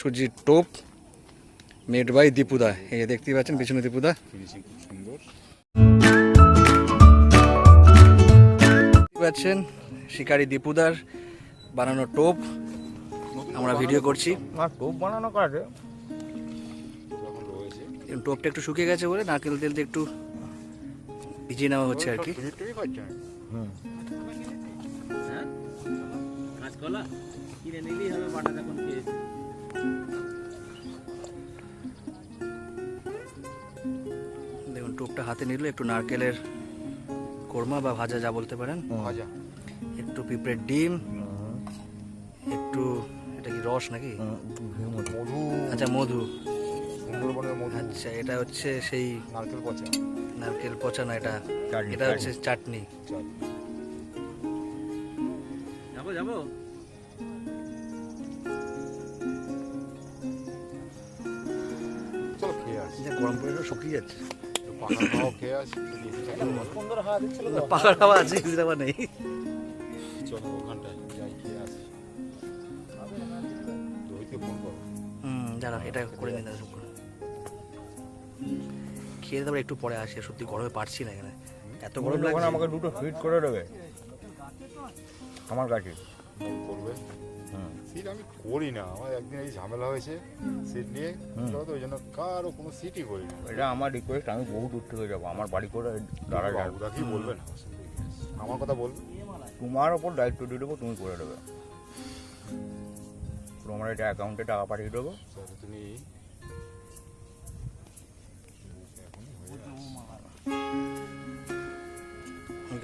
সুজির টোপ made by দীপুদা। এই দেখতেই পাচ্ছেন পিছনে দীপুদা। পাচ্ছেন শিকারি দীপুদার বানানো টোপ। আমরা ভিডিও করছি। টোপ বানানো এবং টোপটা একটু শুকিয়ে গেছে বলে নারকেল তেল দিয়ে একটু ভিজিয়ে নেওয়া হচ্ছে আর কি। কাঁচকলা? কিনে নিলেই হবে বাটা এখন খেয়ে। দেখুন টুকটা হাতে নিল একটু নারকেলের কোরমা বা ভাজা যা বলতে পারেন। ভাজা। একটু পিঁপড়ের ডিম একটু এটা কি রস নাকি? মধু। আচ্ছা মধু। আচ্ছা এটা হচ্ছে সেই নারকেল পচা। নারকেল পচা না এটা এটা হচ্ছে চাটনি। যাব যাব? যা গরম পড়ে শুকিয়ে যাচ্ছে। হাওয়া আছে নেই। চলো ওখানটায় যাই খেয়ে আসি। রোহিতকে ফোন করো। হুম দাঁড়া এটা করে নিন দাদা করে খেয়ে তারপরে একটু পরে আসি সত্যি গরমে পারছি না এখানে। এত গরম লাগছে। আমাকে দুটো ফিট করে দেবে। আমার কাছে। করবে। সিট আমি করি না। আমার একদিন এই ঝামেলা হয়েছে সিট নিয়ে। তো ওই জন্য কারও কোনো সিটই করি না। এটা আমার রিকোয়েস্ট আমি বহু দূর থেকে যাব। আমার বাড়ি করে দাঁড়া যাবে বাবুদাকেই বলবে না? আমার কথা বলবে তোমার ওপর দায়িত্ব দিয়ে দেবো তুমি করে দেবে। তোমার এটা অ্যাকাউন্টে টাকা পাঠিয়ে দেবো। তুমি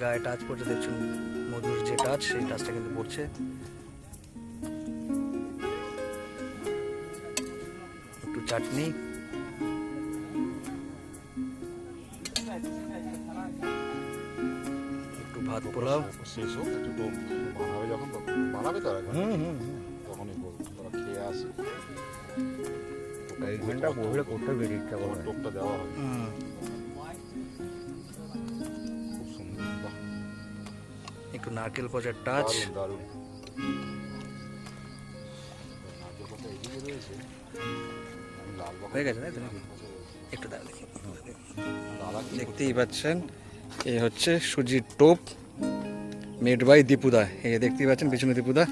গায়ে টাচ পড়ছে দেখছেন মধুর যে টাচ সেই টাচটা কিন্তু পড়ছে। চাটনি। একটু ভাত পোলাও। শেষ হোক একটু বানাবে যখন বানাবে তো হুম হুম। তখনই বলব তোরা খেয়ে আসি এইখানটা বসলে করতে বেরিয়ে ইচ্ছা করে। টোপটা দেওয়া হুম, খুব সুন্দর একটু নারকেল পচার টাচ। দারুণ দারুণ। হয়ে গেছে তাই তো একটু দাঁড়া দেখি। দেখতেই পাচ্ছেন এই হচ্ছে সুজির টোপ মেড বাই দীপুদা। এই দেখতেই পাচ্ছেন পিছনে দীপুদা।